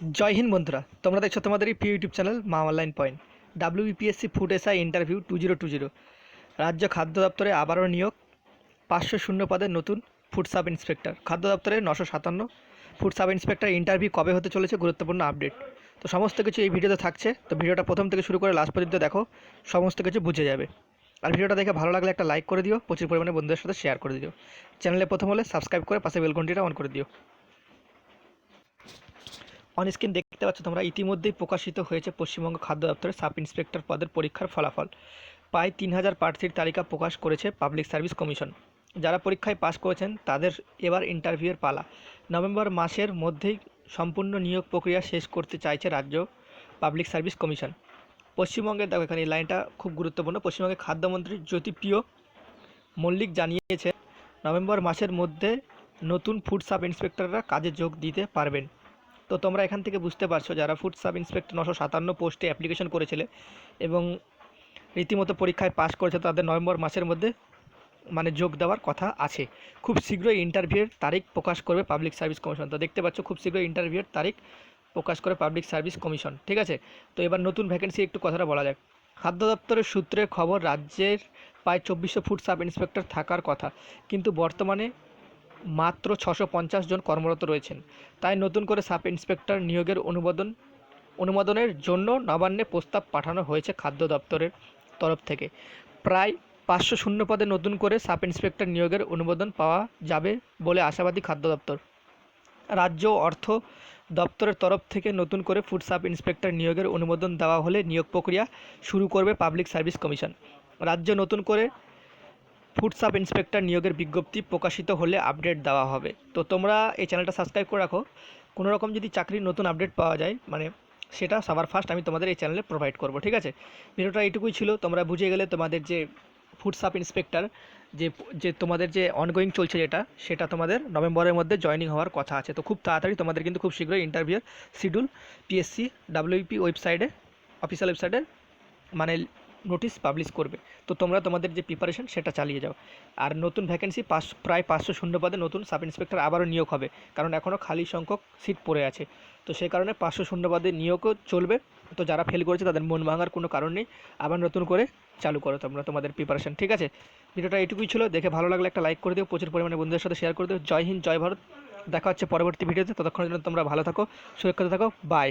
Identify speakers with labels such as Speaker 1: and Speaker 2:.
Speaker 1: জয় হিন্দ বন্ধুরা, তোমরা দেখছ তোমাদের এই প্রিয় YouTube channel Maa online point WBPSC food SI interview two zero two zero রাজ্য খাদ্য দপ্তরে আবারও নিয়োগ, পাঁচশো শূন্য পদে নতুন ফুড সাব ইন্সপেক্টর খাদ্য দপ্তরে নশো সাতান্ন। ফুড সাব ইন্সপেক্টর ইন্টারভিউ কবে হতে চলেছে গুরুত্বপূর্ণ আপডেট তো সমস্ত কিছু এই ভিডিওতে থাকছে। তো ভিডিওটা প্রথম থেকে শুরু করে লাস্ট পর্যন্ত দেখো, সমস্ত কিছু বুঝে যাবে। আর ভিডিওটা দেখে ভালো লাগলে একটা লাইক করে দিও, প্রচুর পরিমাণে বন্ধুদের সাথে শেয়ার করে দিও। চ্যানেলে প্রথম হলে সাবস্ক্রাইব করে পাশে বেলঘন্টিটা অন করে দিও। অন স্ক্রিন দেখতে পাচ্ছ তোমরা, ইতিমধ্যেই প্রকাশিত হয়েছে পশ্চিমবঙ্গ খাদ্য দপ্তরের সাব ইন্সপেক্টর পদের পরীক্ষার ফলাফল। প্রায় তিন হাজার প্রার্থীর তালিকা প্রকাশ করেছে পাবলিক সার্ভিস কমিশন। যারা পরীক্ষায় পাশ করেছেন, তাদের এবার ইন্টারভিউয়ের পালা। নভেম্বর মাসের মধ্যেই সম্পূর্ণ নিয়োগ প্রক্রিয়া শেষ করতে চাইছে রাজ্য পাবলিক সার্ভিস কমিশন। পশ্চিমবঙ্গের দেখো এখানে এই লাইনটা খুব গুরুত্বপূর্ণ, পশ্চিমবঙ্গের খাদ্যমন্ত্রী জ্যোতিপ্রিয় মল্লিক জানিয়েছে, নভেম্বর মাসের মধ্যে নতুন ফুড সাব ইন্সপেক্টররা কাজে যোগ দিতে পারবেন। তো তোমরা এখান থেকে বুঝতে পারছ যারা ফুড সাব ইন্সপেক্টর নশো সাতান্ন পোস্টে অ্যাপ্লিকেশন করেছিলে এবং রীতিমতো পরীক্ষায় পাশ করেছে, তাদের নভেম্বর মাসের মধ্যে মানে যোগ দেওয়ার কথা আছে। খুব শীঘ্রই ইন্টারভিউয়ের তারিখ প্রকাশ করবে পাবলিক সার্ভিস কমিশন তো দেখতে পাচ্ছ খুব শীঘ্রই ইন্টারভিউয়ের তারিখ প্রকাশ করে পাবলিক সার্ভিস কমিশন ঠিক আছে? তো এবার নতুন ভ্যাকেন্সি একটু কথাটা বলা যাক। খাদ্য দপ্তরের সূত্রের খবর, রাজ্যের প্রায় চব্বিশশো ফুড সাব ইন্সপেক্টর থাকার কথা। কিন্তু বর্তমানে মাত্র ছশো পঞ্চাশ জন কর্মরত রয়েছেন। তাই নতুন করে সাব ইন্সপেক্টর নিয়োগের অনুমোদন, অনুমোদনের জন্য নবান্নে প্রস্তাব পাঠানো হয়েছে খাদ্য দপ্তরের তরফ থেকে। প্রায় পাঁচশো শূন্য পদে নতুন করে সাব ইন্সপেক্টর নিয়োগের অনুমোদন পাওয়া যাবে বলে আশাবাদী খাদ্য দপ্তর। রাজ্য অর্থ দপ্তরের তরফ থেকে নতুন করে ফুড সাব ইন্সপেক্টর নিয়োগের অনুমোদন দেওয়া হলে নিয়োগ প্রক্রিয়া শুরু করবে পাবলিক সার্ভিস কমিশন। রাজ্য নতুন করে ফুড সাব ইন্সপেক্টর নিয়োগের বিজ্ঞপ্তি প্রকাশিত হলে আপডেট দেওয়া হবে। তো তোমরা এই চ্যানেলটা সাবস্ক্রাইব করে রাখো। কোনো রকম যদি চাকরির নতুন আপডেট পাওয়া যায় মানে সেটা সবার ফার্স্ট আমি তোমাদের এই চ্যানেলে প্রোভাইড করব, ঠিক আছে? ভিডিওটা এইটুকুই ছিল। তোমরা বুঝে গেলে তোমাদের যে ফুড সাব ইন্সপেক্টর, যে যে তোমাদের যে অনগোয়িং চলছে যেটা, সেটা তোমাদের নভেম্বরের মধ্যে জয়েনিং হওয়ার কথা আছে। তো খুব তাড়াতাড়ি তোমাদের কিন্তু খুব শীঘ্রই ইন্টারভিউর শিডিউল পিএসসি ডাব্লিউপি ওয়েবসাইটে অফিসিয়াল ওয়েবসাইটে মানে নোটিশ পাবলিশ করবে। তো তোমরা তোমাদের যে প্রিপারেশন সেটা চালিয়ে যাও। আর নতুন ভ্যাকেন্সি পাঁচ, প্রায় পাঁচশো শূন্য পদে নতুন সাব ইন্সপেক্টর আবারও নিয়োগ হবে। কারণ এখনও খালি সংখ্যক সিট পড়ে আছে। তো সেই কারণে পাঁচশো শূন্য পদে নিয়োগও চলবে। তো যারা ফেল করেছে তাদের মন ভাঙার কোনো কারণ নেই। আবার নতুন করে চালু করো তোমরা তোমাদের প্রিপারেশন ঠিক আছে? ভিডিওটা এটুকুই ছিল। দেখে ভালো লাগলে একটা লাইক করে দিও। প্রচুর পরিমাণে বন্ধুদের সাথে শেয়ার করে দিও। জয় হিন্দ, জয় ভারত। দেখা হচ্ছে পরবর্তী ভিডিওতে। ততক্ষণের জন্য তোমরা ভালো থাকো, সুরক্ষিত থাকো। বাই